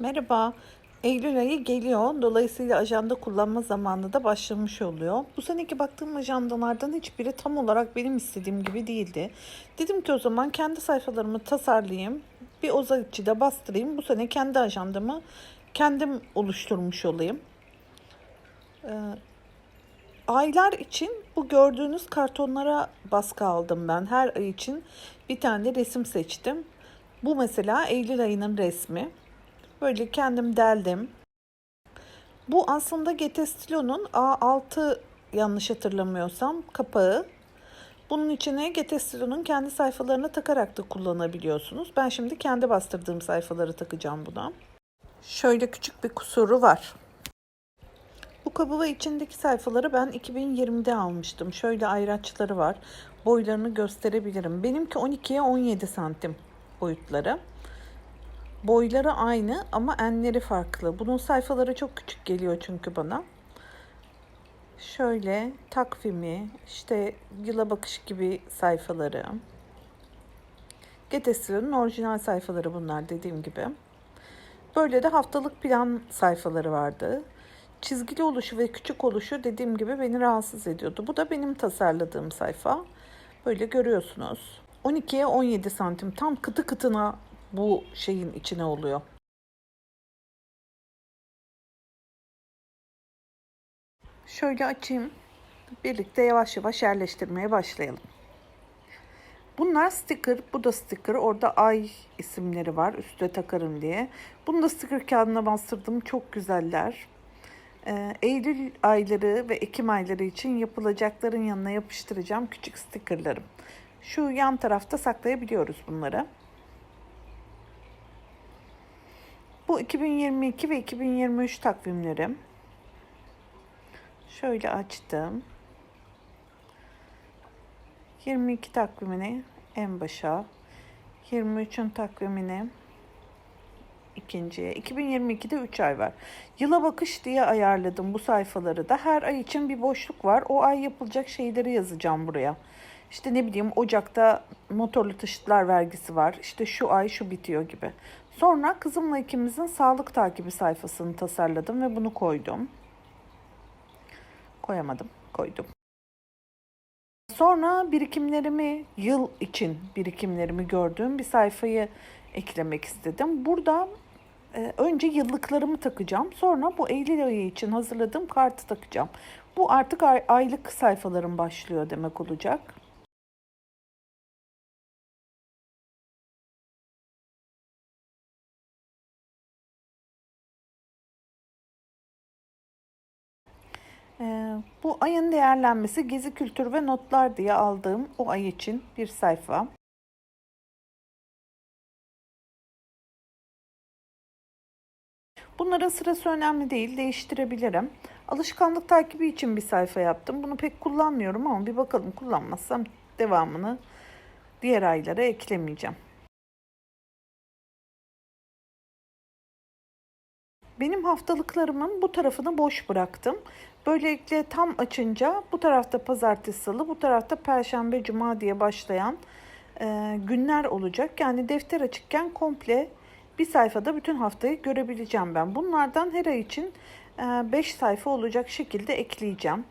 Merhaba. Eylül ayı geliyor. Dolayısıyla ajanda kullanma zamanı da başlamış oluyor. Bu seneki baktığım ajandalardan hiçbiri tam olarak benim istediğim gibi değildi. Dedim ki o zaman kendi sayfalarımı tasarlayayım. Bir oza de bastırayım. Bu sene kendi ajandamı kendim oluşturmuş olayım. Ee, aylar için bu gördüğünüz kartonlara baskı aldım ben. Her ay için bir tane resim seçtim. Bu mesela Eylül ayının resmi. Böyle kendim deldim. Bu aslında Getestilo'nun A6 yanlış hatırlamıyorsam kapağı. Bunun içine Getestilo'nun kendi sayfalarını takarak da kullanabiliyorsunuz. Ben şimdi kendi bastırdığım sayfaları takacağım buna. Şöyle küçük bir kusuru var. Bu kabı içindeki sayfaları ben 2020'de almıştım. Şöyle ayraçları var. Boylarını gösterebilirim. Benimki 12'ye 17 santim boyutları. Boyları aynı ama enleri farklı. Bunun sayfaları çok küçük geliyor çünkü bana. Şöyle takvimi, işte yıla bakış gibi sayfaları. Getesilo'nun orijinal sayfaları bunlar dediğim gibi. Böyle de haftalık plan sayfaları vardı. Çizgili oluşu ve küçük oluşu dediğim gibi beni rahatsız ediyordu. Bu da benim tasarladığım sayfa. Böyle görüyorsunuz. 12'ye 17 santim tam kıtı kıtına bu şeyin içine oluyor. Şöyle açayım. Birlikte yavaş yavaş yerleştirmeye başlayalım. Bunlar sticker, bu da sticker. Orada ay isimleri var üstte takarım diye. Bunu da sticker kağıdına bastırdım. Çok güzeller. Ee, Eylül ayları ve Ekim ayları için yapılacakların yanına yapıştıracağım küçük stickerlarım. Şu yan tarafta saklayabiliyoruz bunları. Bu 2022 ve 2023 takvimlerim. Şöyle açtım. 22 takvimini en başa, 23'ün takvimini ikinciye. 2022'de 3 ay var. Yıla bakış diye ayarladım bu sayfaları da. Her ay için bir boşluk var. O ay yapılacak şeyleri yazacağım buraya. İşte ne bileyim Ocak'ta motorlu taşıtlar vergisi var. İşte şu ay şu bitiyor gibi. Sonra kızımla ikimizin sağlık takibi sayfasını tasarladım ve bunu koydum. Koyamadım, koydum. Sonra birikimlerimi, yıl için birikimlerimi gördüğüm bir sayfayı eklemek istedim. Burada e, önce yıllıklarımı takacağım. Sonra bu Eylül ayı için hazırladığım kartı takacağım. Bu artık ay, aylık sayfalarım başlıyor demek olacak. Bu ayın değerlenmesi gezi kültür ve notlar diye aldığım o ay için bir sayfa. Bunların sırası önemli değil, değiştirebilirim. Alışkanlık takibi için bir sayfa yaptım. Bunu pek kullanmıyorum ama bir bakalım kullanmazsam devamını diğer aylara eklemeyeceğim. Benim haftalıklarımın bu tarafını boş bıraktım. Böylelikle tam açınca bu tarafta pazartesi, salı, bu tarafta perşembe, cuma diye başlayan e, günler olacak. Yani defter açıkken komple bir sayfada bütün haftayı görebileceğim ben. Bunlardan her ay için 5 e, sayfa olacak şekilde ekleyeceğim.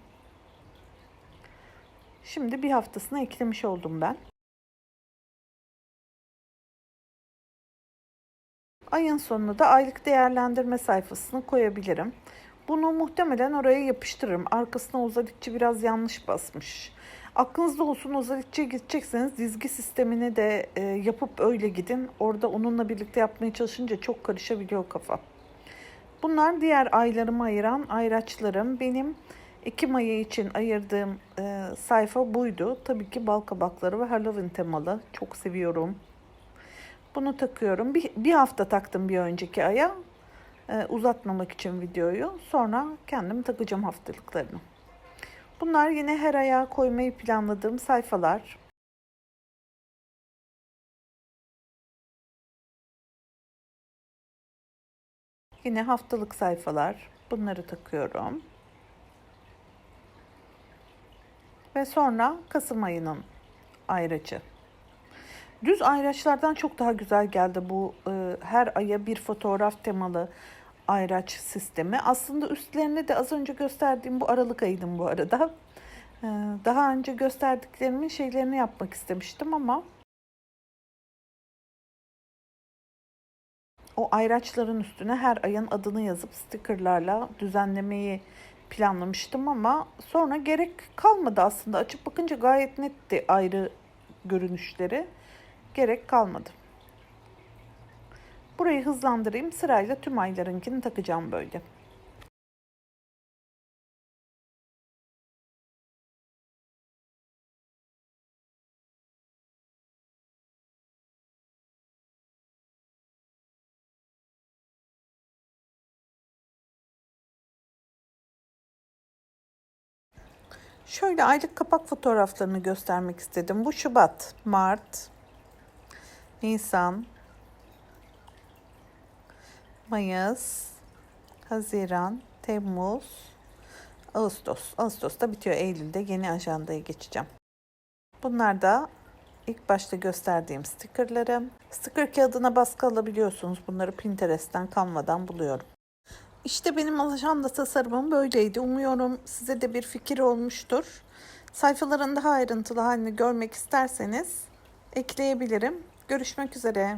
Şimdi bir haftasına eklemiş oldum ben. Ayın sonuna da aylık değerlendirme sayfasını koyabilirim. Bunu muhtemelen oraya yapıştırırım. Arkasına uzadıkça biraz yanlış basmış. Aklınızda olsun uzadıkça'ya gidecekseniz dizgi sistemini de e, yapıp öyle gidin. Orada onunla birlikte yapmaya çalışınca çok karışabiliyor kafa. Bunlar diğer aylarımı ayıran ayraçlarım. Benim Ekim ayı için ayırdığım e, sayfa buydu. Tabii ki bal kabakları ve Halloween temalı. Çok seviyorum. Bunu takıyorum. Bir, bir hafta taktım bir önceki aya. Ee, uzatmamak için videoyu. Sonra kendim takacağım haftalıklarını. Bunlar yine her aya koymayı planladığım sayfalar. Yine haftalık sayfalar. Bunları takıyorum. Ve sonra Kasım ayının ayrıcı. Düz ayraçlardan çok daha güzel geldi bu e, her aya bir fotoğraf temalı ayraç sistemi. Aslında üstlerine de az önce gösterdiğim bu Aralık ayıydım bu arada. E, daha önce gösterdiklerimin şeylerini yapmak istemiştim ama o ayraçların üstüne her ayın adını yazıp stickerlarla düzenlemeyi planlamıştım ama sonra gerek kalmadı aslında. Açıp bakınca gayet netti ayrı görünüşleri. Gerek kalmadı. Burayı hızlandırayım. Sırayla tüm aylarınkini takacağım böyle. Şöyle aylık kapak fotoğraflarını göstermek istedim. Bu Şubat, Mart, Nisan, Mayıs, Haziran, Temmuz, Ağustos. Ağustos'ta bitiyor. Eylül'de yeni ajandaya geçeceğim. Bunlar da ilk başta gösterdiğim stickerlarım. Sticker kağıdına baskı alabiliyorsunuz. Bunları Pinterest'ten, Canva'dan buluyorum. İşte benim ajanda tasarımım böyleydi. Umuyorum size de bir fikir olmuştur. Sayfaların daha ayrıntılı halini görmek isterseniz ekleyebilirim. Görüşmek üzere.